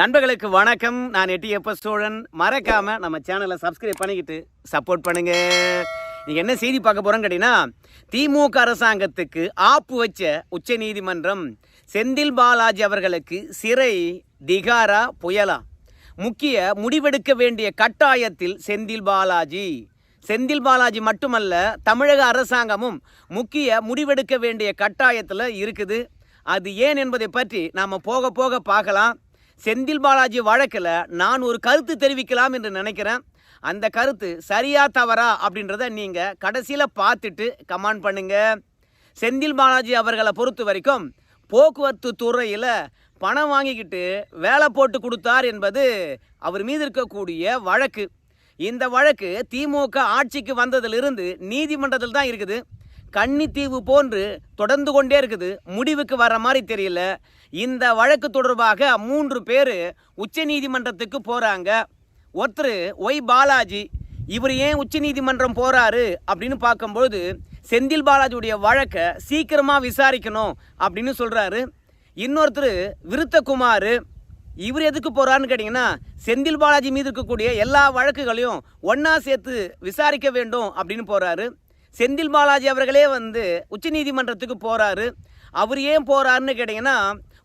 நண்பர்களுக்கு வணக்கம். நான் எட்டி எப்ப சோழன். மறக்காம நம்ம சேனலை சப்ஸ்கிரைப் பண்ணிக்கிட்டு சப்போர்ட் பண்ணுங்க. நீங்க என்ன செய்தி பார்க்க போறோம்னு கேட்டீங்கன்னா திமுக அரசாங்கத்துக்கு ஆப்பு வச்ச உச்ச நீதிமன்றம் செந்தில் பாலாஜி அவர்களுக்கு சிறை திகாரா புயலா? முக்கிய முடிவெடுக்க வேண்டிய கட்டாயத்தில் செந்தில் பாலாஜி. செந்தில் பாலாஜி மட்டுமல்ல தமிழக அரசாங்கமும் முக்கிய முடிவெடுக்க வேண்டிய கட்டாயத்தில் இருக்குது. அது ஏன் என்பதை பற்றி நாம் போக போக பார்க்கலாம். செந்தில் பாலாஜி வழக்கில் நான் ஒரு கருத்து தெரிவிக்கலாம் என்று நினைக்கிறேன். அந்த கருத்து சரியா தவறா அப்படின்றத நீங்கள் கடைசியில் பார்த்துட்டு கமெண்ட் பண்ணுங்க. செந்தில் பாலாஜி அவர்களை பொறுத்த வரைக்கும் போக்குவரத்து துறையில் பணம் வாங்கிக்கிட்டு வேலை போட்டு கொடுத்தார் என்பது அவர் மீது இருக்கக்கூடிய வழக்கு. இந்த வழக்கு திமுக ஆட்சிக்கு வந்ததிலிருந்து நீதிமன்றத்தில் தான் இருக்குது. கன்னித்தீவு போன்று தொடர்ந்து கொண்டே இருக்குது. முடிவுக்கு வர மாதிரி தெரியல. இந்த வழக்கு தொடர்பாக மூன்று பேர் உச்சநீதிமன்றத்துக்கு போகிறாங்க ஒருத்தர் ஒய் பாலாஜி இவர் ஏன் உச்ச நீதிமன்றம் போகிறாரு அப்படின்னு பார்க்கும்பொழுது செந்தில் பாலாஜியுடைய வழக்கை சீக்கிரமாக விசாரிக்கணும் அப்படின்னு சொல்கிறாரு இன்னொருத்தர் விருத்தகுமார் இவர் எதுக்கு போகிறான்னு கேட்டிங்கன்னா செந்தில் பாலாஜி மீது இருக்கக்கூடிய எல்லா வழக்குகளையும் ஒன்றா சேர்த்து விசாரிக்க வேண்டும் அப்படின்னு போகிறாரு செந்தில் பாலாஜி அவர்களே வந்து உச்சநீதிமன்றத்துக்கு போகிறாரு அவர் ஏன் போகிறாருன்னு கேட்டிங்கன்னா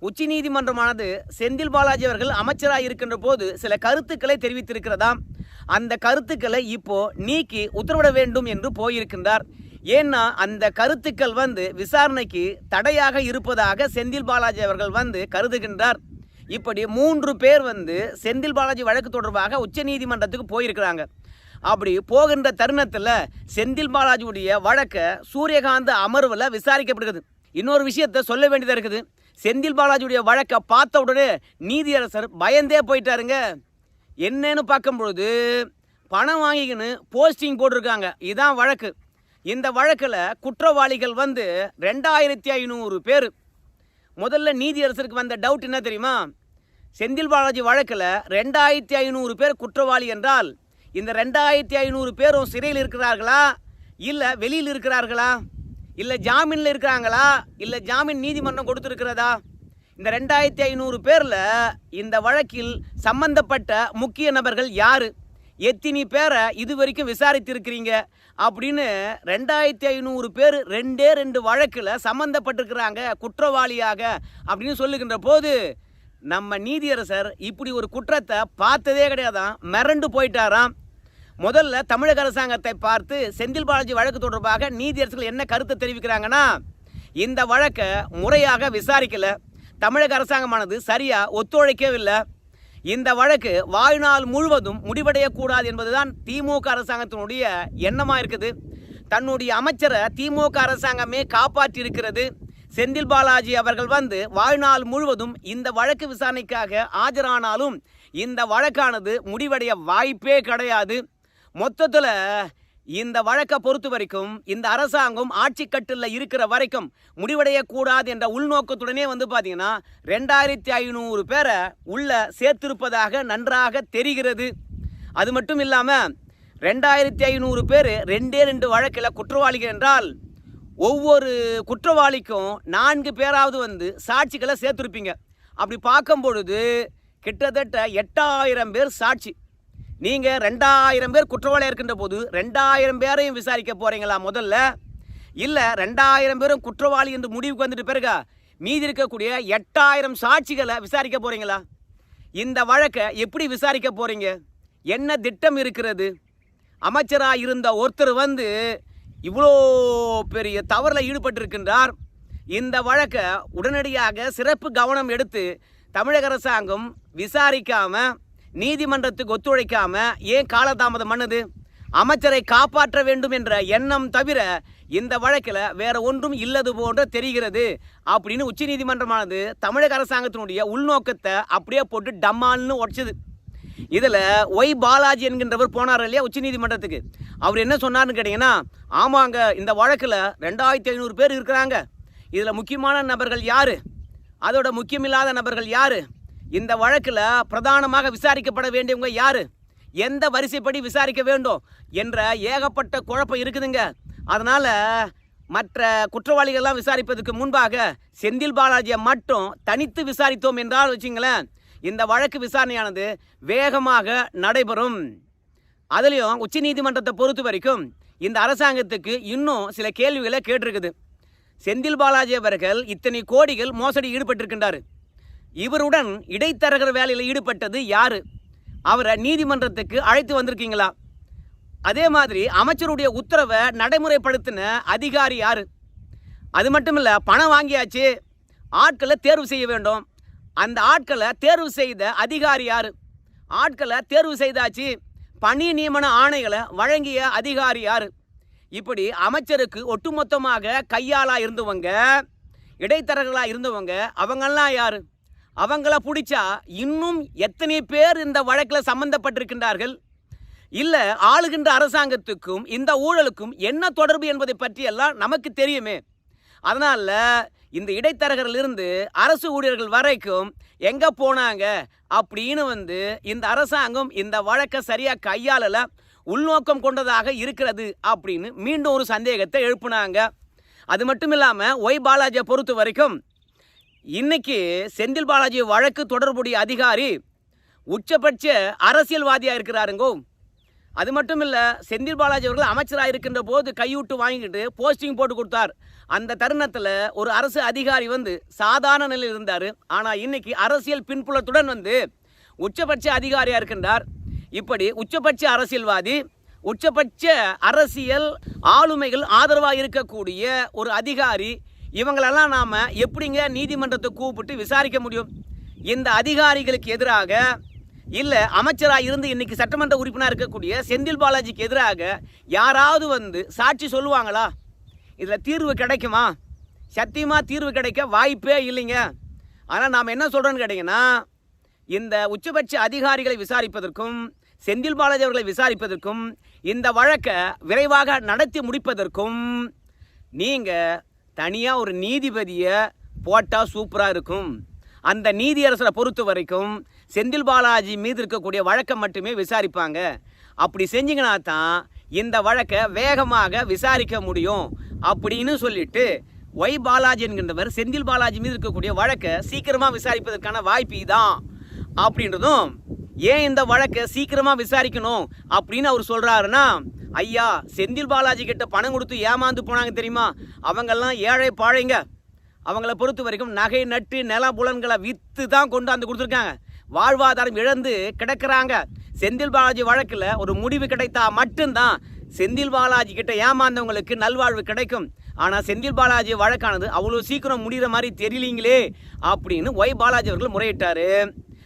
உச்சநீதிமன்றமானது செந்தில் பாலாஜி அவர்கள் அமைச்சராக இருக்கின்ற போது சில கருத்துக்களை தெரிவித்திருக்கிறதாம் அந்த கருத்துக்களை இப்போ நீக்கி உத்தரவிட வேண்டும் என்று போயிருக்கின்றார். ஏன்னா அந்த கருத்துக்கள் வந்து விசாரணைக்கு தடையாக இருப்பதாக செந்தில் பாலாஜி அவர்கள் வந்து கருதுகின்றார். இப்படி மூன்று பேர் வந்து செந்தில் பாலாஜி வழக்கு தொடர்பாக உச்சநீதிமன்றத்துக்கு போயிருக்கிறாங்க. அப்படி போகின்ற தருணத்தில் செந்தில் பாலாஜியுடைய வழக்கை சூரியகாந்த் அமர்வில் விசாரிக்கப்படுகிறது. இன்னொரு விஷயத்த சொல்ல வேண்டியதாக இருக்குது. செந்தில் பாலாஜியுடைய வழக்கை பார்த்த உடனே நீதியரசர் பயந்தே போயிட்டாருங்க. என்னன்னு பார்க்கும்பொழுது பணம் வாங்கிக்கின்னு போஸ்டிங் போட்டிருக்காங்க. இதுதான் வழக்கு. இந்த வழக்கில் குற்றவாளிகள் வந்து ரெண்டாயிரத்தி ஐநூறு பேர். முதல்ல நீதியரசருக்கு வந்த டவுட் என்ன தெரியுமா? செந்தில் பாலாஜி வழக்கில் ரெண்டாயிரத்தி ஐநூறு பேர் குற்றவாளி என்றால் இந்த ரெண்டாயிரத்தி ஐநூறு பேரும் சிறையில் இருக்கிறார்களா? இல்லை வெளியில் இருக்கிறார்களா? இல்லை ஜாமீனில் இருக்கிறாங்களா? இல்லை ஜாமீன் நீதிமன்றம் கொடுத்துருக்கிறதா? இந்த ரெண்டாயிரத்தி ஐநூறு பேரில் இந்த வழக்கில் சம்பந்தப்பட்ட முக்கிய நபர்கள் யார்? எத்தினி பேரை இது வரைக்கும் விசாரித்திருக்கிறீங்க? அப்படின்னு ரெண்டாயிரத்தி ஐநூறு பேர் ரெண்டே ரெண்டு வழக்கில் சம்மந்தப்பட்டிருக்கிறாங்க குற்றவாளியாக அப்படின்னு சொல்லுகின்ற போது நம்ம நீதியரசர் இப்படி ஒரு குற்றத்தை பார்த்ததே கிடையாதான் மிரண்டு போயிட்டாராம். முதல்ல தமிழக அரசாங்கத்தை பார்த்து செந்தில் பாலாஜி வழக்கு தொடர்பாக நீதியரசுகள் என்ன கருத்தை தெரிவிக்கிறாங்கன்னா இந்த வழக்கை முறையாக விசாரிக்கல. தமிழக அரசாங்கமானது சரியா ஒத்துழைக்கவில்லை. இந்த வழக்கு வாழ்நாள் முழுவதும் முடிவடையக்கூடாது என்பதுதான் திமுக அரசாங்கத்தினுடைய எண்ணமாக இருக்குது தன்னுடைய அமைச்சரை திமுக அரசாங்கமே காப்பாற்றி இருக்கிறது செந்தில் பாலாஜி அவர்கள் வந்து வாழ்நாள் முழுவதும் இந்த வழக்கு விசாரணைக்காக ஆஜரானாலும் இந்த வழக்கானது முடிவடைய வாய்ப்பே கிடையாது. மொத்தத்தில் இந்த வழக்கை பொறுத்த வரைக்கும் இந்த அரசாங்கம் ஆட்சி கட்டில் இருக்கிற வரைக்கும் முடிவடையக்கூடாது என்ற உள்நோக்கத்துடனே வந்து பார்த்தீங்கன்னா ரெண்டாயிரத்தி ஐநூறு பேரை உள்ள சேர்த்திருப்பதாக நன்றாக தெரிகிறது. அது மட்டும் இல்லாமல் ரெண்டாயிரத்தி ஐநூறு பேர் ரெண்டே ரெண்டு வழக்கில் குற்றவாளிகள் என்றால் ஒவ்வொரு குற்றவாளிக்கும் நான்கு பேராவது வந்து சாட்சிகளை சேர்த்துருப்பீங்க. அப்படி பார்க்கும் பொழுது கிட்டத்தட்ட எட்டாயிரம் பேர் சாட்சி. நீங்கள் ரெண்டாயிரம் பேர் குற்றவாளியாக இருக்கின்ற போது ரெண்டாயிரம் பேரையும் விசாரிக்க போகிறீங்களா முதல்ல? இல்லை ரெண்டாயிரம் பேரும் குற்றவாளி என்று முடிவுக்கு வந்துட்டு பிறகு மீதி இருக்கக்கூடிய எட்டாயிரம் சாட்சிகளை விசாரிக்க போகிறீங்களா இந்த வழக்கை எப்படி விசாரிக்க போகிறீங்க என்ன திட்டம் இருக்கிறது? அமைச்சராக இருந்த ஒருத்தர் வந்து இவ்வளோ பெரிய தவறில் ஈடுபட்டிருக்கின்றார். இந்த வழக்கை உடனடியாக சிறப்பு கவனம் எடுத்து தமிழக அரசாங்கம் விசாரிக்காமல் நீதிமன்றத்துக்கு ஒத்துழைக்காம ஏன் காலதாமதம் பண்ணுது? அமைச்சரை காப்பாற்ற வேண்டும் என்ற எண்ணம் தவிர இந்த வழக்கில் வேற ஒன்றும் இல்லது போன்ற தெரிகிறது அப்படின்னு உச்சநீதிமன்றமானது தமிழக அரசாங்கத்தினுடைய உள்நோக்கத்தை அப்படியே போட்டு டம்மால்னு உடச்சது. இதில் ஒய் பாலாஜி என்கின்றவர் போனார் இல்லையா உச்சநீதிமன்றத்துக்கு அவர் என்ன சொன்னார்னு கேட்டிங்கன்னா ஆமாங்க இந்த வழக்கில் ரெண்டாயிரத்தி ஐநூறு பேர் இருக்கிறாங்க. இதில் முக்கியமான நபர்கள் யார்? அதோட முக்கியமில்லாத நபர்கள் யார்? இந்த வழக்கில் பிரதானமாக விசாரிக்கப்பட வேண்டியவங்க யார்? எந்த வரிசைப்படி விசாரிக்க வேண்டும் என்ற ஏகப்பட்ட குழப்பம் இருக்குதுங்க. அதனால் மற்ற குற்றவாளிகள்லாம் விசாரிப்பதற்கு முன்பாக செந்தில் பாலாஜியை மட்டும் தனித்து விசாரித்தோம் என்றால் வச்சுங்களேன் இந்த வழக்கு விசாரணையானது வேகமாக நடைபெறும். அதுலேயும் உச்சநீதிமன்றத்தை பொறுத்த வரைக்கும் இந்த அரசாங்கத்துக்கு இன்னும் சில கேள்விகளை கேட்டிருக்குது. செந்தில் பாலாஜி அவர்கள் இத்தனை கோடிகள் மோசடி ஈடுபட்டிருக்கின்றார். இவருடன் இடைத்தரகர் வேலையில் ஈடுபட்டது யாரு? அவரை நீதிமன்றத்துக்கு அழைத்து வந்திருக்கீங்களா? அதே மாதிரி அமைச்சருடைய உத்தரவை நடைமுறைப்படுத்தின அதிகாரி யார்? அது மட்டும் இல்லை பணம் வாங்கியாச்சு. ஆட்களை தேர்வு செய்ய வேண்டும். அந்த ஆட்களை தேர்வு செய்த அதிகாரி யார்? ஆட்களை தேர்வு செய்தாச்சு. பணி நியமன ஆணைகளை வழங்கிய அதிகாரி யார்? இப்படி அமைச்சருக்கு ஒட்டுமொத்தமாக கையாளாக இருந்தவங்க இடைத்தரகர்களாக இருந்தவங்க அவங்கெல்லாம் யாரு? அவங்கள பிடிச்சா இன்னும் எத்தனை பேர் இந்த வழக்கில் சம்பந்தப்பட்டிருக்கின்றார்கள்? இல்லை ஆளுகின்ற அரசாங்கத்துக்கும் இந்த ஊழலுக்கும் என்ன தொடர்பு என்பதை பற்றியெல்லாம் நமக்கு தெரியுமே. அதனால் இந்த இடைத்தரகரிலிருந்து அரசு ஊழியர்கள் வரைக்கும் எங்கே போனாங்க அப்படின்னு வந்து இந்த அரசாங்கம் இந்த வழக்கை சரியாக கையாளல உள்நோக்கம் கொண்டதாக இருக்கிறது அப்படின்னு மீண்டும் ஒரு சந்தேகத்தை எழுப்புனாங்க. அது மட்டும் இல்லாமல் ஒய் பாலாஜியை பொறுத்த வரைக்கும் இன்னைக்கு செந்தில் பாலாஜி வழக்கு தொடர்புடைய அதிகாரி உச்சபட்ச அரசியல்வாதியாக இருக்கிறாருங்கோ. அது மட்டும் இல்லை செந்தில் பாலாஜி அவர்கள் அமைச்சராக இருக்கின்ற போது கையூட்டு வாங்கிட்டு போஸ்டிங் போட்டு கொடுத்தார். அந்த தருணத்தில் ஒரு அரசு அதிகாரி வந்து சாதாரண நிலையில் இருந்தார். ஆனால் இன்னைக்கு அரசியல் பின்புலத்துடன் வந்து உச்சபட்ச அதிகாரியாக இருக்கின்றார். இப்படி உச்சபட்ச அரசியல்வாதி உச்சபட்ச அரசியல் ஆளுமைகள் ஆதரவாக இருக்கக்கூடிய ஒரு அதிகாரி இவங்களெல்லாம் நாம் எப்படிங்க நீதிமன்றத்தை கூப்பிட்டு விசாரிக்க முடியும்? இந்த அதிகாரிகளுக்கு எதிராக இல்லை அமைச்சராக இருந்து இன்னைக்கு சட்டமன்ற உறுப்பினராக இருக்கக்கூடிய செந்தில் பாலாஜிக்கு எதிராக யாராவது வந்து சாட்சி சொல்லுவாங்களா? இதில் தீர்வு கிடைக்குமா? சத்தியமாக தீர்வு கிடைக்க வாய்ப்பே இல்லைங்க. ஆனால் நாம் என்ன சொல்கிறோன்னு கேட்டிங்கன்னா இந்த உச்சபட்ச அதிகாரிகளை விசாரிப்பதற்கும் செந்தில் பாலாஜி அவர்களை விசாரிப்பதற்கும் இந்த வழக்கை விரைவாக நடத்தி முடிப்பதற்கும் நீங்கள் தனியாக ஒரு நீதிபதியை போட்டால் சூப்பராக இருக்கும். அந்த நீதியரசரை பொறுத்த வரைக்கும் செந்தில் பாலாஜி மீது இருக்கக்கூடிய வழக்கை மட்டுமே விசாரிப்பாங்க. அப்படி செஞ்சிங்கன்னா தான் இந்த வழக்கை வேகமாக விசாரிக்க முடியும் அப்படின்னு சொல்லிட்டு ஒய் பாலாஜி என்கின்றவர் செந்தில் பாலாஜி மீது இருக்கக்கூடிய வழக்கை சீக்கிரமாக விசாரிப்பதற்கான வாய்ப்பு இதான் அப்படின்றதும் ஏன் இந்த வழக்கை சீக்கிரமாக விசாரிக்கணும் அப்படின்னு அவர் சொல்கிறாருன்னா ஐயா செந்தில் பாலாஜி கிட்ட பணம் கொடுத்து ஏமாந்து போனாங்க தெரியுமா? அவங்கெல்லாம் ஏழை பாழைங்க. அவங்கள பொறுத்த வரைக்கும் நகை நட்டு நில புலன்களை விற்று தான் கொண்டாந்து கொடுத்துருக்காங்க. வாழ்வாதாரம் இழந்து கிடக்கிறாங்க. செந்தில் பாலாஜி வழக்கில் ஒரு முடிவு கிடைத்தா மட்டும்தான் செந்தில் பாலாஜி கிட்ட ஏமாந்தவங்களுக்கு நல்வாழ்வு கிடைக்கும். ஆனால் செந்தில் பாலாஜி வழக்கானது அவ்வளோ சீக்கிரம் முடிகிற மாதிரி தெரியலீங்களே அப்படின்னு ஒய் பாலாஜி அவர்கள் முறையிட்டார்.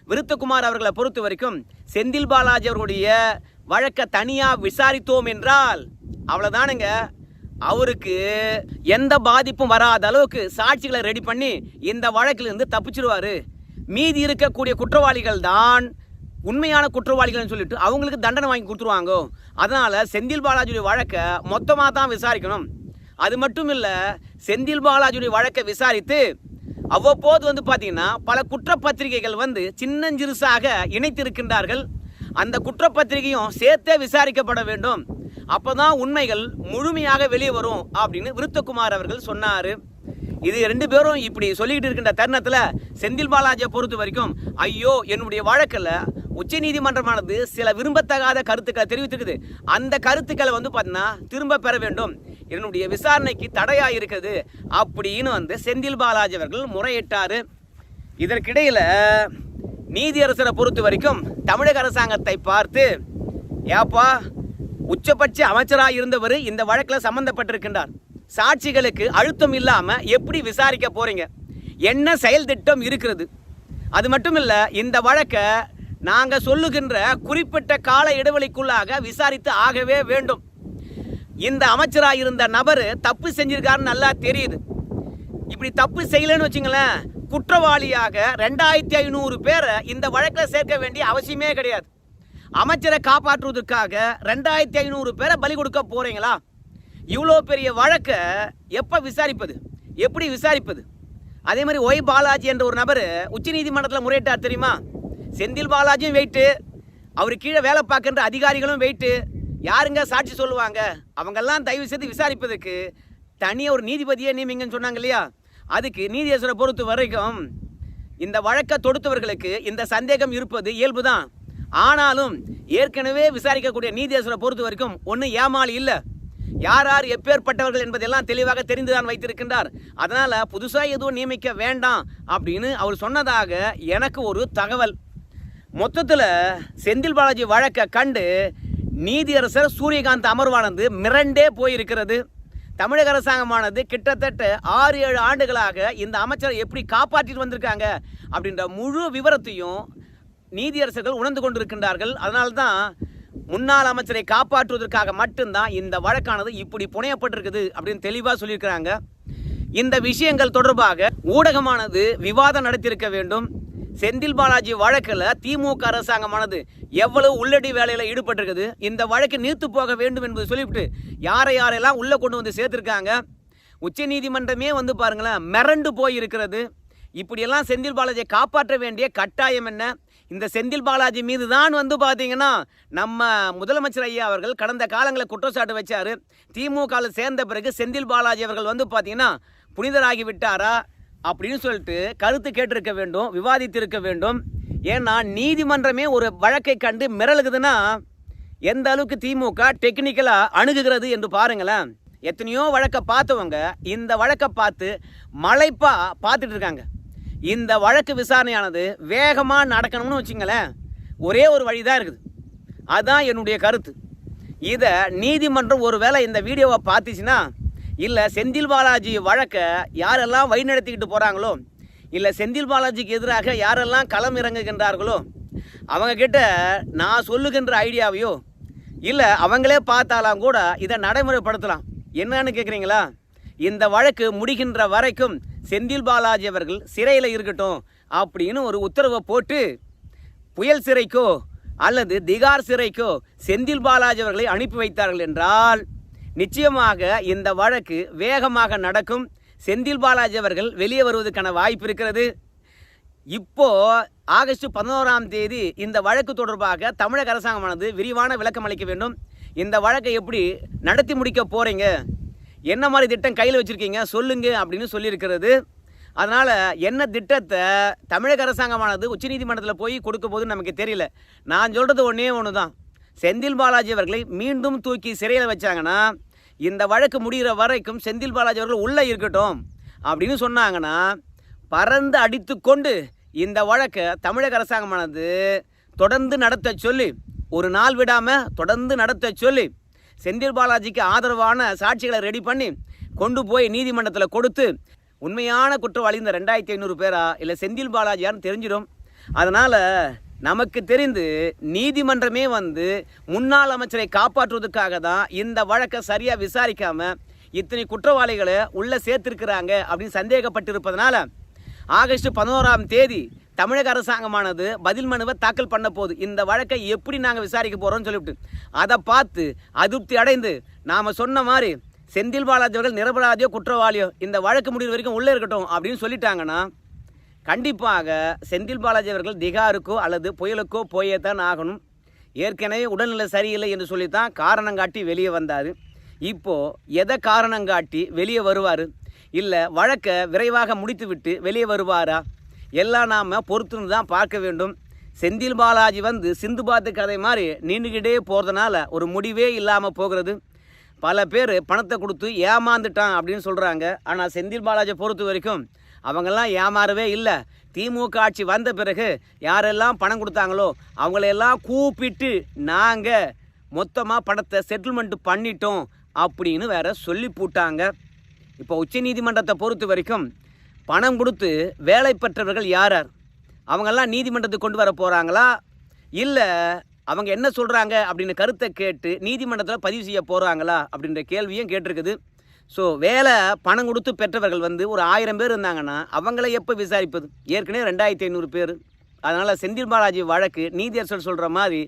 விருத்தகுமார் அவர்களை பொறுத்த வரைக்கும் செந்தில் பாலாஜி அவர்களுடைய வழக்கை தனியாக விசாரித்தோம் என்றால் அவ்வளோதானுங்க அவருக்கு எந்த பாதிப்பும் வராத அளவுக்கு சாட்சிகளை ரெடி பண்ணி இந்த வழக்கிலிருந்து தப்பிச்சிருவார். மீதி இருக்கக்கூடிய குற்றவாளிகள் தான் உண்மையான குற்றவாளிகள்னு சொல்லிட்டு அவங்களுக்கு தண்டனை வாங்கி கொடுத்துருவாங்க. அதனால் செந்தில் பாலாஜியுடைய வழக்கை மொத்தமாக தான் விசாரிக்கணும். அது மட்டும் இல்லை செந்தில் பாலாஜியுடைய வழக்கை விசாரித்து அவ்வப்போது வந்து பார்த்தீங்கன்னா பல குற்றப்பத்திரிகைகள் வந்து சின்னஞ்சிறுசாக இணைத்திருக்கின்றார்கள். அந்த குற்றப்பத்திரிகையும் சேர்த்தே விசாரிக்கப்பட வேண்டும். அப்பதான் உண்மைகள் முழுமையாக வெளியே வரும் அப்படின்னு விருத்தகுமார் அவர்கள் சொன்னார். இது ரெண்டு பேரும் இப்படி சொல்லிக்கிட்டு இருக்கின்ற தருணத்தில் செந்தில் பாலாஜியை பொறுத்த வரைக்கும் ஐயோ என்னுடைய வழக்கில் உச்ச நீதிமன்றமானது சில விரும்பத்தகாத கருத்துக்களை தெரிவித்திருக்குது. அந்த கருத்துக்களை வந்து பார்த்தீங்கன்னா திரும்ப பெற வேண்டும். என்னுடைய விசாரணைக்கு தடையாக இருக்குது அப்படின்னு வந்து செந்தில் பாலாஜி அவர்கள் முறையிட்டார். இதற்கிடையில் நீதியரசரை பொறுத்த வரைக்கும் தமிழக அரசாங்கத்தை பார்த்து ஏப்பா உச்சபட்ச அமைச்சராக இருந்தவர் இந்த வழக்கில் சம்பந்தப்பட்டிருக்கின்றார். சாட்சிகளுக்கு அழுத்தம் இல்லாமல் எப்படி விசாரிக்க போகிறீங்க என்ன செயல் திட்டம் இருக்கிறது? அது மட்டும் இல்லை இந்த வழக்கை நாங்கள் சொல்லுகின்ற குறிப்பிட்ட கால இடைவெளிக்குள்ளாக விசாரித்து ஆகவே வேண்டும். இந்த அமைச்சராக இருந்த நபர் தப்பு செஞ்சிருக்காருன்னு நல்லா தெரியுது. இப்படி தப்பு செய்யலைன்னு வச்சுங்களேன் குற்றவாளியாக ரெண்டாயிரத்தி ஐநூறு பேரை இந்த வழக்கில் சேர்க்க வேண்டிய அவசியமே கிடையாது. அமைச்சரை காப்பாற்றுவதற்காக ரெண்டாயிரத்தி ஐநூறு பேரை பலி கொடுக்க போறீங்களா? இவ்வளோ பெரிய வழக்கை எப்போ விசாரிப்பது? எப்படி விசாரிப்பது? அதே மாதிரி ஒய் பாலாஜி என்ற ஒரு நபர் உச்சநீதிமன்றத்தில் முறையிட்டார் தெரியுமா? செந்தில் பாலாஜியும் வெயிட்டு அவர் கீழே வேலை பார்க்கின்ற அதிகாரிகளும் வெயிட்டு யாருங்க சாட்சி சொல்லுவாங்க? அவங்கெல்லாம் தயவு செய்து விசாரிப்பதற்கு தனியாக ஒரு நீதிபதியை நியமிங்கன்னு சொன்னாங்க இல்லையா? அதுக்கு நீதியரசரை பொறுத்த வரைக்கும் இந்த வழக்கை தொடுத்தவர்களுக்கு இந்த சந்தேகம் இருப்பது இயல்புதான். ஆனாலும் ஏற்கனவே விசாரிக்கக்கூடிய நீதியரசரை பொறுத்த வரைக்கும் ஒன்றும் ஏமாளி இல்லை. யார் யார் எப்பேற்பட்டவர்கள் என்பதெல்லாம் தெளிவாக தெரிந்துதான் வைத்திருக்கின்றார். அதனால் புதுசாக எதுவும் நியமிக்க வேண்டாம் அப்படின்னு அவர் சொன்னதாக எனக்கு ஒரு தகவல். மொத்தத்தில் செந்தில் பாலாஜி வழக்கை கண்டு நீதியரசர் சூரியகாந்த் அமர்வானது மிரண்டே போயிருக்கிறது. தமிழக அரசாங்கமானது கிட்டத்தட்ட ஆறு ஏழு ஆண்டுகளாக இந்த அமைச்சரை எப்படி காப்பாற்றிட்டு வந்திருக்காங்க அப்படின்ற முழு விவரத்தையும் நீதியரசர்கள் உணர்ந்து கொண்டிருக்கின்றார்கள். அதனால்தான் முன்னாள் அமைச்சரை காப்பாற்றுவதற்காக மட்டும்தான் இந்த வழக்கானது இப்படி புனையப்பட்டிருக்குது அப்படின்னு தெளிவாக சொல்லியிருக்கிறாங்க. இந்த விஷயங்கள் தொடர்பாக ஊடகமானது விவாதம் நடத்தியிருக்க வேண்டும். செந்தில் பாலாஜி வழக்கில் திமுக அரசாங்கமானது எவ்வளவு உள்ளடி வேலையில் ஈடுபட்டிருக்குது? இந்த வழக்கு நீர்த்து போக வேண்டும் என்பது சொல்லிவிட்டு யாரை யாரெல்லாம் உள்ளே கொண்டு வந்து சேர்த்துருக்காங்க? உச்ச நீதிமன்றமே வந்து பாருங்களேன் மிரண்டு போய் இருக்கிறது இப்படியெல்லாம் செந்தில் பாலாஜியை காப்பாற்ற வேண்டிய கட்டாயம் என்ன? இந்த செந்தில் பாலாஜி மீது தான் வந்து பார்த்தீங்கன்னா நம்ம முதலமைச்சர் ஐயா அவர்கள் கடந்த காலங்களில் குற்றச்சாட்டு வச்சார். திமுகவில் சேர்ந்த பிறகு செந்தில் பாலாஜி அவர்கள் வந்து பார்த்தீங்கன்னா புனிதராகி விட்டாரா? அப்படின்னு சொல்லிட்டு கருத்து கேட்டிருக்க வேண்டும் விவாதித்திருக்க வேண்டும். ஏன்னா நீதிமன்றமே ஒரு வழக்கை கண்டு மிரளுகுதுன்னா எந்த அளவுக்கு திமுக டெக்னிக்கலாக அணுகுகிறது என்று பாருங்களேன். எத்தனையோ வழக்கை பார்த்தவங்க இந்த வழக்கை பார்த்து மலைப்பா பார்த்துட்டு இருக்காங்க. இந்த வழக்கு விசாரணையானது வேகமாக நடக்கணும்னு வச்சுங்களேன் ஒரே ஒரு வழி தான் இருக்குது. அதுதான் என்னுடைய கருத்து. இதை நீதிமன்றம் ஒருவேளை இந்த வீடியோவை பார்த்துச்சுன்னா இல்லை செந்தில் பாலாஜி வழக்கை யாரெல்லாம் வழிநடத்திக்கிட்டு போகிறாங்களோ இல்லை செந்தில் பாலாஜிக்கு எதிராக யாரெல்லாம் களம் இறங்குகின்றார்களோ அவங்கக்கிட்ட நான் சொல்லுகின்ற ஐடியாவையோ இல்லை அவங்களே பார்த்தாலாம் கூட இதை நடைமுறைப்படுத்தலாம். என்னன்னு கேட்குறீங்களா இந்த வழக்கு முடிகின்ற வரைக்கும் செந்தில் பாலாஜி அவர்கள் சிறையில் இருக்கட்டும் அப்படின்னு ஒரு உத்தரவை போட்டு புயல் சிறைக்கோ அல்லது திகார் சிறைக்கோ செந்தில் பாலாஜி அவர்களை அனுப்பி வைத்தார்கள் என்றால் நிச்சயமாக இந்த வழக்கு வேகமாக நடக்கும். செந்தில் பாலாஜி அவர்கள் வெளியே வருவதற்கான வாய்ப்பு இருக்கிறது. இப்போ ஆகஸ்ட் பதினோராம் தேதி இந்த வழக்கு தொடர்பாக தமிழக அரசாங்கமானது விரிவான விளக்கம் அளிக்க வேண்டும். இந்த வழக்கை எப்படி நடத்தி முடிக்க போறீங்க? என்ன மாதிரி திட்டம் கையில் வச்சுருக்கீங்க? சொல்லுங்க அப்படின்னு சொல்லியிருக்கிறது. அதனால் என்ன திட்டத்தை தமிழக அரசாங்கமானது உச்சநீதிமன்றத்தில் போய் கொடுக்க போதுன்னு நமக்கு தெரியல. நான் சொல்கிறது ஒன்றே ஒன்று தான் செந்தில் பாலாஜி அவர்களை மீண்டும் தூக்கி சிறையில் வச்சாங்கன்னா இந்த வழக்கு முடிகிற வரைக்கும் செந்தில் பாலாஜி அவர்கள் உள்ளே இருக்கட்டும் அப்படின்னு சொன்னாங்கன்னா பறந்து அடித்து கொண்டு இந்த வழக்கை தமிழக அரசாங்கமானது தொடர்ந்து நடத்த சொல்லி ஒரு நாள் விடாமல் தொடர்ந்து நடத்த சொல்லி செந்தில் பாலாஜிக்கு ஆதரவான சாட்சிகளை ரெடி பண்ணி கொண்டு போய் நீதிமன்றத்தில் கொடுத்து உண்மையான குற்றவாளி இந்த ரெண்டாயிரத்தி ஐநூறு பேரா? இல்லை செந்தில் பாலாஜியான்னு தெரிஞ்சிடும். அதனால் நமக்கு தெரிந்து நீதிமன்றமே வந்து முன்னாள் அமைச்சரை காப்பாற்றுவதற்காக தான் இந்த வழக்கை சரியாக விசாரிக்காம இத்தனை குற்றவாளிகளை உள்ளே சேர்த்திருக்கிறாங்க அப்படின்னு சந்தேகப்பட்டிருப்பதனால ஆகஸ்ட் பதினோராம் தேதி தமிழக அரசாங்கமானது பதில் மனுவை தாக்கல் பண்ண போகுது. இந்த வழக்கை எப்படி நாங்கள் விசாரிக்க போகிறோம்னு சொல்லிவிட்டு அதை பார்த்து அதிருப்தி அடைந்து நாம் சொன்ன மாதிரி செந்தில் பாலாஜி அவர்கள் நிரபராதியோ குற்றவாளியோ இந்த வழக்கு முடிவு வரைக்கும் உள்ளே இருக்கட்டும் அப்படின்னு சொல்லிட்டாங்கன்னா கண்டிப்பாக செந்தில் பாலாஜி அவர்கள் திகாருக்கோ அல்லது புயலுக்கோ போயே தான் ஆகணும். ஏற்கனவே உடல்நிலை சரியில்லை என்று சொல்லித்தான் காரணம் காட்டி வெளியே வந்தார். இப்போது எதை காரணம் காட்டி வெளியே வருவார்? இல்லை வழக்கை விரைவாக முடித்துவிட்டு வெளியே வருவாரா? எல்லாம் நாம் பொறுத்துன்னு தான் பார்க்க வேண்டும். செந்தில் பாலாஜி வந்து சிந்து பாத்து கதை மாதிரி நின்றுக்கிட்டே போகிறதுனால ஒரு முடிவே இல்லாமல் போகிறது. பல பேர் பணத்தை கொடுத்து ஏமாந்துட்டான் அப்படின்னு சொல்கிறாங்க ஆனால் செந்தில் பாலாஜியை பொறுத்த வரைக்கும் அவங்கெல்லாம் ஏமாறவே இல்லை. திமுக ஆட்சி வந்த பிறகு யாரெல்லாம் பணம் கொடுத்தாங்களோ அவங்களையெல்லாம் கூப்பிட்டு நாங்கள் மொத்தமாக பணத்தை செட்டில்மெண்ட் பண்ணிட்டோம் அப்படின்னு வேற சொல்லி போட்டாங்க. இப்போ உச்சநீதிமன்றத்தை பொறுத்த வரைக்கும் பணம் கொடுத்து வேலை பெற்றவர்கள் யார் யார் அவங்கெல்லாம் நீதிமன்றத்துக்கு கொண்டு வர போகிறாங்களா இல்லை அவங்க என்ன சொல்கிறாங்க அப்படின்னு கருத்தை கேட்டு நீதிமன்றத்தில் பதிவு செய்ய போகிறாங்களா அப்படின்ற கேள்வியும் கேட்டிருக்குது. ஸோ வேலை பணம் கொடுத்து பெற்றவர்கள் வந்து ஒரு ஆயிரம் பேர் இருந்தாங்கன்னா அவங்கள எப்போ விசாரிப்பது? ஏற்கனவே ரெண்டாயிரத்தி ஐநூறு பேர். அதனால் செந்தில் பாலாஜி வழக்கு நீதியரசர் சொல்கிற மாதிரி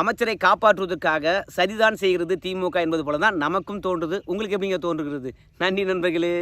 அமைச்சரை காப்பாற்றுவதற்காக சரிதான் செய்கிறது திமுக என்பது போல தான் நமக்கும் தோன்றுது. உங்களுக்கு எப்படிங்க தோன்றுகிறது? நன்றி நண்பர்களே.